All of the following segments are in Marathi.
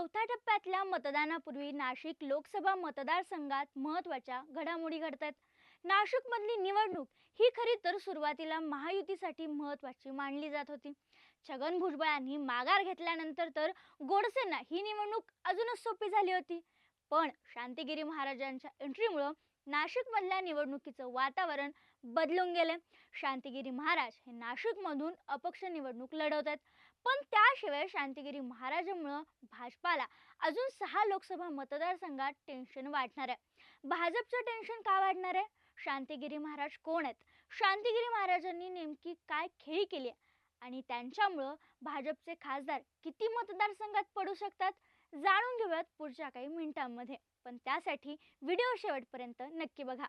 चौथ्या टप्प्यातल्या मतदानापूर्वी नाशिक लोकसभा मतदारसंघात महत्त्वाच्या घडामोडी घडतात. नाशिकमधली निवडणूक ही खरी तर सुरुवातीला महायुतीसाठी महत्त्वाची मानली जात होती. छगन भुजबळांनी माघार घेतल्यानंतर तर गोडसेंना ही निवडणूक अजूनच सोपी झाली होती. पण शांतिगिरी महाराजांच्या एंट्रीमुळं नाशिकमधल्या निवडणुकीचं वातावरण बदलून गेले शांतिगिरी महाराज हे नाशिकमधून अपक्ष निवडणूक लढवत आहेत पण त्याशिवाय शांतिगिरी महाराजांमुळं भाजपाला अजून सहा लोकसभा मतदारसंघात टेन्शन वाढणार आहे. भाजपचं टेन्शन का वाढणार आहे? शांतिगिरी महाराज कोण आहेत? शांतिगिरी महाराजांनी नेमकी काय खेळी केली आहे? आणि त्यांच्यामुळं भाजपचे खासदार किती मतदारसंघात पडू शकतात? जाणून घेऊयात पुढच्या काही मिनिटांमध्ये. पण त्यासाठी व्हिडिओ शेवटपर्यंत नक्की बघा.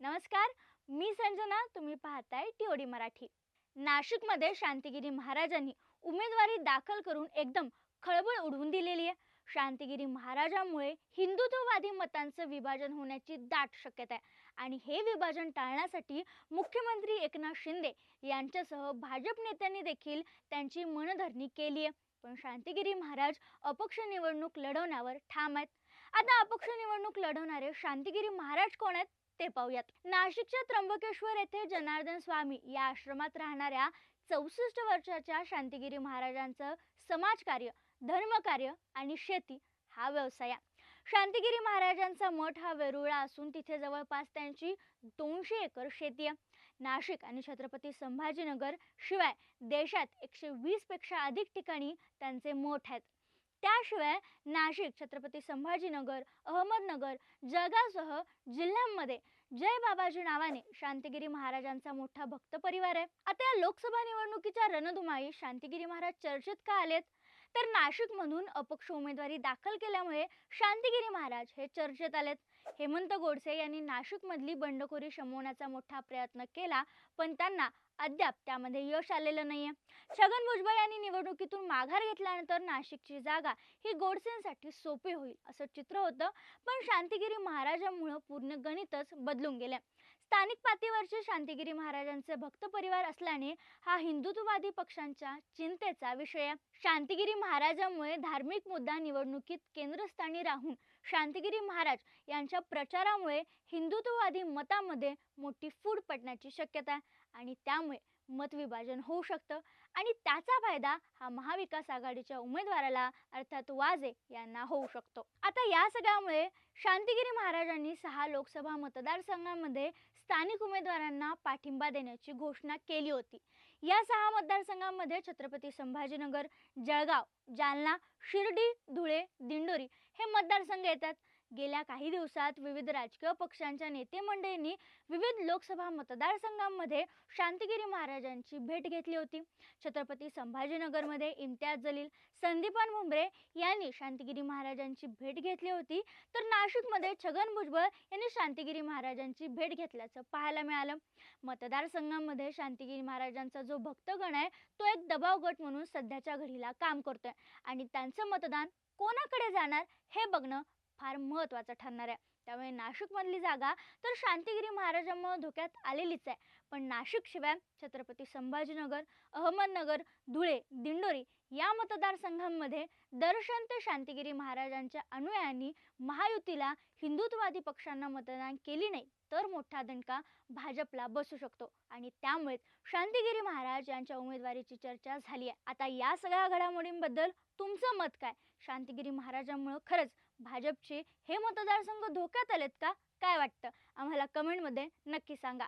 नमस्कार मी संजना तुम्ही पाहताय टीओडी मराठी. नाशिकमध्ये शांतिगिरी महाराजांनी उमेदवारी दाखल करून एकदम खळबळ उडवून दिलेली आहे. शांतिगिरी महाराजामुळे हिंदुत्ववादी मतांचं विभाजन होण्याची दाट शक्यता आहे. आणि हे विभाजन टाळण्यासाठी मुख्यमंत्री एकनाथ शिंदे यांच्यासह भाजप नेत्यांनी देखील त्यांची मनधरणी केली आहे. पण शांतिगिरी महाराज अपक्ष निवडणूक लढवण्यावर ठाम आहेत. आता अपक्ष निवडणूक लढवणारे शांतिगिरी महाराज कोण आहेत? ते पाहूयात. नाशिकच्या त्र्यंबकेश्वर येथे जनार्दन स्वामी या आश्रमात राहणाऱ्या चौसष्ट वर्षाच्या शांतिगिरी महाराजांचं समाजकार्य धर्मकार्य आणि शेती हा व्यवसाय शांतीगिरी शांतिगिरी महाराजांचा मठ हा वेरुळा असून तिथे जवळपास त्यांची दोनशे एकर शेती आहे. नाशिक आणि छत्रपती संभाजीनगर शिवाय देशात एकशे वीसपेक्षा अधिक ठिकाणी त्यांचे मठ आहेत. त्याशिवाय नाशिक छत्रपती संभाजीनगर अहमदनगर जळगावसह जिल्ह्यांमध्ये जय बाबाजी नावाने शांतिगिरी महाराजांचा मोठा भक्त परिवार आहे. आता या लोकसभा निवडणुकीच्या रणधुमाळी शांतिगिरी महाराज चर्चेत का आलेत? तर नाशिकमधून अपक्ष उमेदवारी दाखल केल्यामुळे शांतिगिरी महाराज हे चर्चेत आलेत. हेमंत गोडसे यांनी नाशिकमधली बंडखोरी शमवण्याचा मोठा प्रयत्न केला पण त्यांना अद्याप त्यामध्ये यश आलेलं नाहीये. छगन भुजबळ यांनी निवडणुकीतून माघार घेतल्यानंतर नाशिकची जागा ही गोडसेंसाठी सोपी होईल असं चित्र होतं पण शांतिगिरी महाराजांमुळं पूर्ण गणितच बदलून गेलं स्थानिक पातळीवरचे शांतिगिरी महाराजांचे भक्त परिवार असल्याने हा हिंदुत्ववादी पक्षांच्या चिंतेचा विषय. शांतिगिरी महाराजांमुळे धार्मिक मुद्दा निवडणुकीत केंद्रस्थानी राहून शांतिगिरी महाराज यांच्या प्रचारामुळे हिंदुत्ववादी मतामध्ये मोठी फूट पडण्याची शक्यता आणि त्यामुळे मतविभाजन होऊ शकतं. आणि त्याचा फायदा हा महाविकास आघाडीच्या उमेदवाराला अर्थात वाजे यांना होऊ शकतो. आता या सगळ्यामुळे शांतिगिरी महाराजांनी सहा लोकसभा मतदारसंघामध्ये स्थानिक उमेदवारांना पाठिंबा देण्याची घोषणा केली होती. या सहा मतदारसंघांमध्ये छत्रपती संभाजीनगर जळगाव जालना शिर्डी धुळे दिंडोरी हे मतदारसंघ येतात. गेल्या काही दिवसात विविध राजकीय पक्षांच्या नेते मंडळींनी विविध लोकसभा मतदारसंघांमध्ये शांतिगिरी महाराजांची भेट घेतली होती. छत्रपती संभाजीनगरमध्ये इम्तियाज जलील संदीपान भुमरे यांनी शांतिगिरी महाराजांची भेट घेतली होती. तर नाशिकमध्ये छगन भुजबळ यांनी शांतिगिरी महाराजांची भेट घेतल्याचं पाहायला मिळालं. मतदारसंघांमध्ये शांतिगिरी महाराजांचा जो भक्तगण आहे तो एक दबाव गट म्हणून सध्याच्या घडीला काम करतोय. आणि त्यांचं मतदान कोणाकडे जाणार हे बघणं फार महत्त्वाचं ठरणार आहे. त्यामुळे नाशिकमधली जागा तर शांतिगिरी महाराजांमुळे धोक्यात आलेलीच आहे. पण नाशिकशिवाय छत्रपती संभाजीनगर अहमदनगर धुळे दिंडोरी या मतदारसंघांमध्ये दर्शन ते शांतिगिरी महाराजांच्या अनुयायांनी महायुतीला हिंदुत्ववादी पक्षांना मतदान केली नाही तर मोठा दणका भाजपला बसू शकतो. आणि त्यामुळेच शांतिगिरी महाराज यांच्या उमेदवारीची चर्चा झाली आहे. आता या सगळ्या घडामोडींबद्दल तुमचं मत काय? शांतिगिरी महाराजांमुळं खरंच भाजपचे हे मतदारसंघ धोक्यात आलेत का? काय वाटतं? आम्हाला कमेंटमध्ये नक्की सांगा.